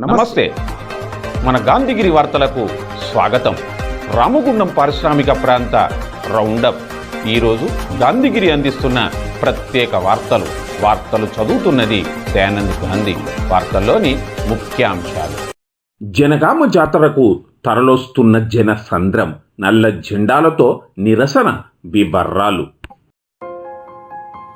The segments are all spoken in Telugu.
నమస్తే. మన గాంధీగిరి వార్తలకు స్వాగతం. రామగుండం పారిశ్రామిక ప్రాంత రౌండప్. ఈరోజు గాంధీగిరి అందిస్తున్న ప్రత్యేక వార్తలు. వార్తలు చదువుతున్నది దయానంద్ గాంధీ. వార్తల్లోని ముఖ్యాంశాలు. జనగామ జాతరకు తరలొస్తున్న జన సంద్రం. నల్ల జెండాలతో నిరసన బిబర్రాలు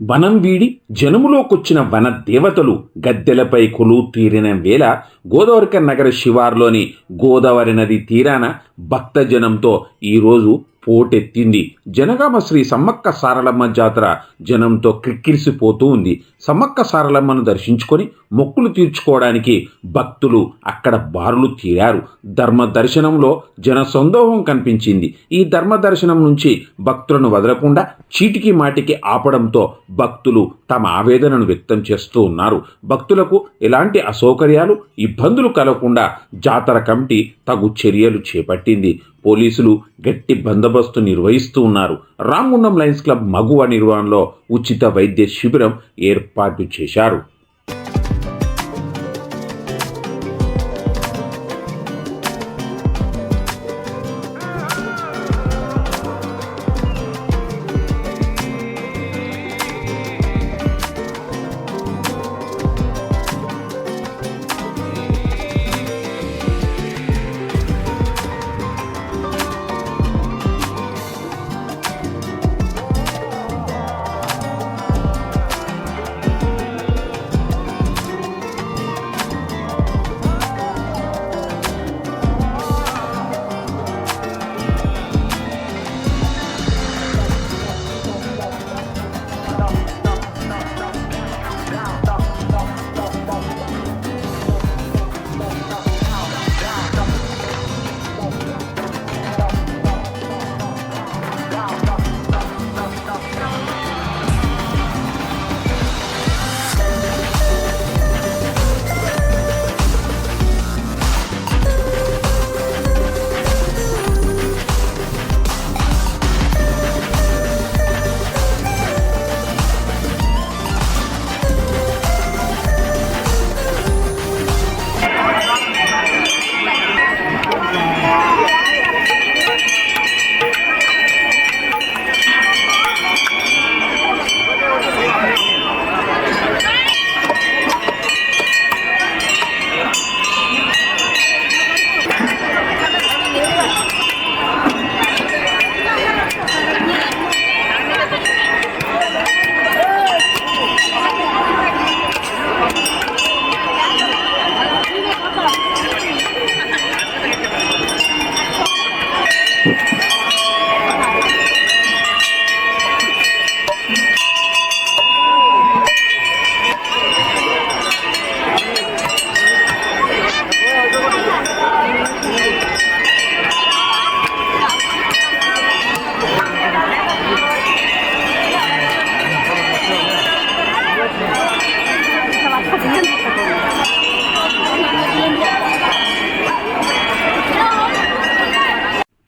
వనం వీడి జనములోకొచ్చిన వన దేవతలు గద్దెలపై కొలువు తీరిన వేళ గోదావరిక నగర శివార్లోని గోదావరి నది తీరాన భక్తజనంతో ఈరోజు పోటెత్తింది. జనగామ శ్రీ సమ్మక్క సారలమ్మ జాతర జనంతో క్రిక్కిరిసిపోతూ ఉంది. సమ్మక్క సారలమ్మను దర్శించుకొని మొక్కులు తీర్చుకోవడానికి భక్తులు అక్కడ బారులు తీరారు. ధర్మ దర్శనంలో జన సందోహం కనిపించింది. ఈ ధర్మ దర్శనం నుంచి భక్తులను వదలకుండా చీటికి మాటికి ఆపడంతో భక్తులు తమ ఆవేదనను వ్యక్తం చేస్తూ ఉన్నారు. భక్తులకు ఎలాంటి అసౌకర్యాలు ఇబ్బందులు కలగకుండా జాతర కమిటీ తగు చర్యలు చేపట్టింది. పోలీసులు గట్టి బందోబస్తు నిర్వహిస్తూ ఉన్నారు. రామగుండం లయన్స్ క్లబ్ మగువ నిర్వహణలో ఉచిత వైద్య శిబిరం ఏర్పాటు చేశారు.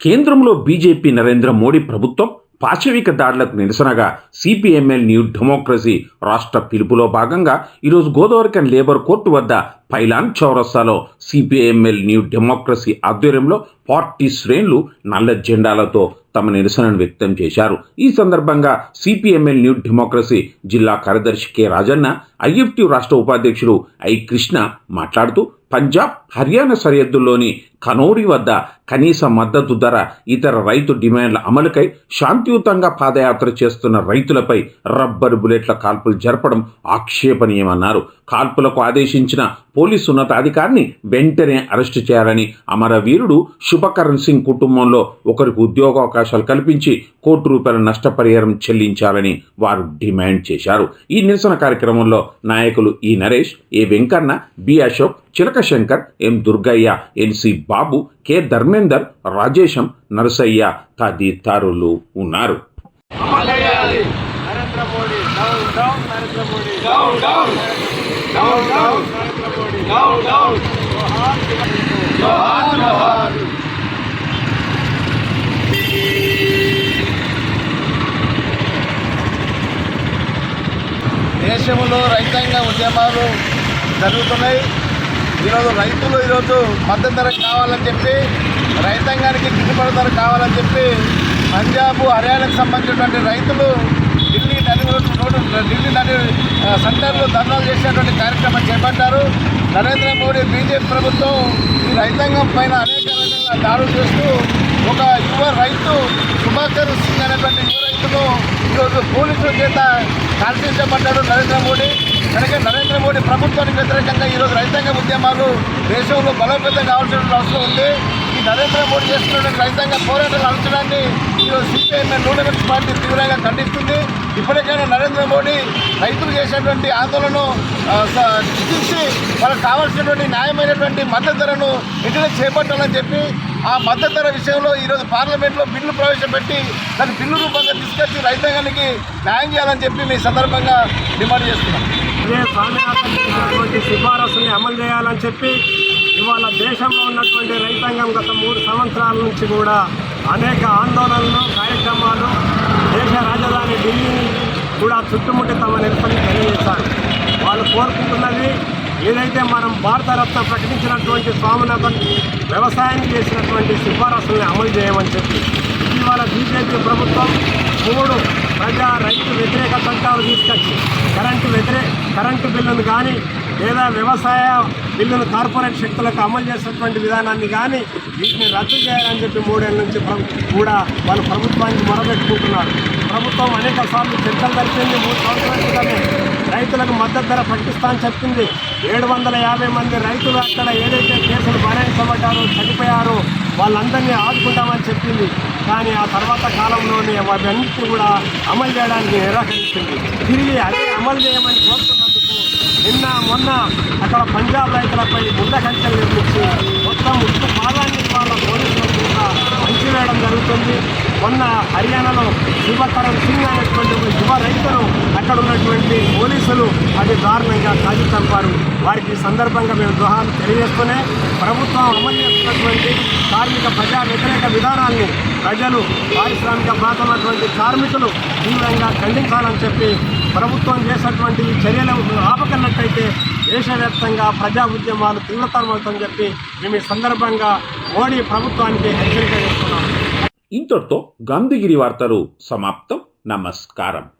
కేంద్రంలో బీజేపీ నరేంద్ర మోడీ ప్రభుత్వం పాశవిక దాడులకు నిరసనగా సిపిఎంఎల్ న్యూ డెమోక్రసీ రాష్ట్ర పిలుపులో భాగంగా ఈరోజు గోదావరికన్ లేబర్ కోర్టు వద్ద పైలాన్ చౌరస్తాలో సిపిఐఎంఎల్ న్యూ డెమోక్రసీ ఆధ్వర్యంలో పార్టీ శ్రేణులు నల్ల జెండాలతో తమ నిరసనను వ్యక్తం చేశారు. ఈ సందర్భంగా సిపిఎంఎల్ న్యూ డెమోక్రసీ జిల్లా కార్యదర్శి కె రాజన్న ఐఎఫ్టీ రాష్ట్ర ఉపాధ్యక్షుడు ఐ కృష్ణ మాట్లాడుతూ పంజాబ్ హర్యానా సరిహద్దుల్లోని కనోరి వద్ద కనీస మద్దతు ధర ఇతర రైతు డిమాండ్ల అమలుకై శాంతియుతంగా పాదయాత్ర చేస్తున్న రైతులపై రబ్బరు బుల్లెట్ల కాల్పులు జరపడం ఆక్షేపణీయమన్నారు. కాల్పులకు ఆదేశించిన పోలీసు ఉన్నతాధికారిని వెంటనే అరెస్టు చేయాలని అమరవీరుడు శుభకరణ్ సింగ్ కుటుంబంలో ఒకరికి ఉద్యోగావకాశాలు కల్పించి కోటి రూపాయల నష్టపరిహారం చెల్లించాలని వారు డిమాండ్ చేశారు. ఈ నిరసన కార్యక్రమంలో నాయకులు E Naresh A Venkanna B Ashok Chilaka Shankar M Durgaiah N C Babu K. Dharmender Rajesham Narasaiah తదితరులు ఉన్నారు. దేశంలో రైతాంగ ఉద్యమాలు జరుగుతున్నాయి. ఈరోజు రైతులు ఈరోజు మద్దతు ధర కావాలని చెప్పి రైతాంగానికి గిట్టుబాటు ధర కావాలని చెప్పి పంజాబ్ హర్యానాకు సంబంధించినటువంటి రైతులు ఢిల్లీ నది రోడ్డు ఢిల్లీ నది సెంటర్లో ధర్నాలు చేసినటువంటి కార్యక్రమం చేపట్టారు. నరేంద్ర మోడీ బీజేపీ ప్రభుత్వం ఈ రైతాంగం పైన అనేక రకాల దాడులు చేస్తూ ఒక యువ రైతు సుభాకర్ సింగ్ అనేటువంటి యువ రైతును ఈరోజు పోలీసుల చేత కాల్పించబడ్డాడు నరేంద్ర మోడీ. కనుక నరేంద్ర మోడీ ప్రభుత్వానికి వ్యతిరేకంగా ఈరోజు రైతాంగ ఉద్యమాలు దేశంలో బలోపేతం కావాల్సిన అవసరం ఉంది. ఈ నరేంద్ర మోడీ చేస్తున్న రైతాంగ పోరాటాల అంచనాన్ని ఈరోజు సిపిఐఎం నూనె పార్టీ తీవ్రంగా ఖండిస్తుంది. ఇప్పటికైనా నరేంద్ర మోడీ రైతులు చేసినటువంటి ఆందోళనను చికిత్సి వాళ్ళకి కావాల్సినటువంటి న్యాయమైనటువంటి మద్దతు ధరను వెంటనే చేపట్టాలని చెప్పి ఆ మద్దతు ధర విషయంలో ఈరోజు పార్లమెంట్లో బిల్లు ప్రవేశపెట్టి దాన్ని బిల్లు రూపంగా తీసుకొచ్చి రైతాంగానికి న్యాయం చేయాలని చెప్పి మీ సందర్భంగా డిమాండ్ చేస్తున్నాం. ఇదే స్వామినాథన్ చేసినటువంటి సిఫారసుని అమలు చేయాలని చెప్పి ఇవాళ దేశంలో ఉన్నటువంటి రైతాంగం గత మూడు సంవత్సరాల నుంచి కూడా అనేక ఆందోళనలు కార్యక్రమాలు దేశ రాజధాని ఢిల్లీని కూడా చుట్టుముట్టి తమ నిరసన తెలియజేశారు. వాళ్ళు కోరుకుంటున్నది ఏదైతే మనం భారతరత్న ప్రకటించినటువంటి స్వామినాథన్ వ్యవసాయం చేసినటువంటి సిఫారసుల్ని అమలు చేయమని చెప్పి ఇవాళ బీజేపీ ప్రభుత్వం మూడు ప్రజా రైతు వ్యతిరేక చట్టాలు తీసుకొచ్చి కరెంటు వ్యతిరేక కరెంటు బిల్లును కానీ లేదా వ్యవసాయ బిల్లును కార్పొరేట్ శక్తులకు అమలు చేసినటువంటి విధానాన్ని కానీ వీటిని రద్దు చేయాలని చెప్పి మూడేళ్ళ నుంచి కూడా వాళ్ళు ప్రభుత్వానికి మొరబెట్టుకుంటున్నారు ప్రభుత్వం అనేక సార్లు చర్చలు జరిపింది మూడు సంవత్సరాల రైతులకు మద్దతు ధర ప్రకటిస్తానని చెప్పింది. ఏడు వందల యాభై మంది రైతులు అక్కడ ఏదైతే కేసులు బనాయించబడ్డారో చనిపోయారో వాళ్ళందరినీ ఆదుకుంటామని చెప్పింది. కానీ ఆ తర్వాత కాలంలోనే అవన్నీ కూడా అమలు చేయడానికి నిరాకరించింది తిరిగి అదే అమలు చేయమని కోరుతున్నందుకు నిన్న మొన్న అక్కడ పంజాబ్ రైతులపై గుండె కంచెలు నిర్మించి మొత్తం ఉప్పు పాదాన్ని వాళ్ళ పోలీసులకు కూడా జరుగుతుంది. మొన్న హర్యానాలో శివకరణ్ సింగ్ అనేటువంటి శివ యువ రైతును అక్కడ ఉన్నటువంటి పోలీసులు అది దారుణంగా కాజు చంపారు. వారికి సందర్భంగా మేము దృహాలు తెలియజేస్తూనే ప్రభుత్వం అమలు చేస్తున్నటువంటి కార్మిక ప్రజా వ్యతిరేక విధానాన్ని ప్రజలు పారిశ్రామిక ప్రాంతమైనటువంటి కార్మికులు తీవ్రంగా ఖండించాలని చెప్పి ప్రభుత్వం చేసినటువంటి చర్యలు ఆపకన్నట్టయితే దేశవ్యాప్తంగా ప్రజా ఉద్యమాలు తీవ్రతరమవుతుందని చెప్పి మేము ఈ సందర్భంగా మోడీ ప్రభుత్వానికి హెచ్చరిక చేస్తున్నాం. ఇంతటితో గాంధీగిరి వార్తలు సమాప్తం. నమస్కారం.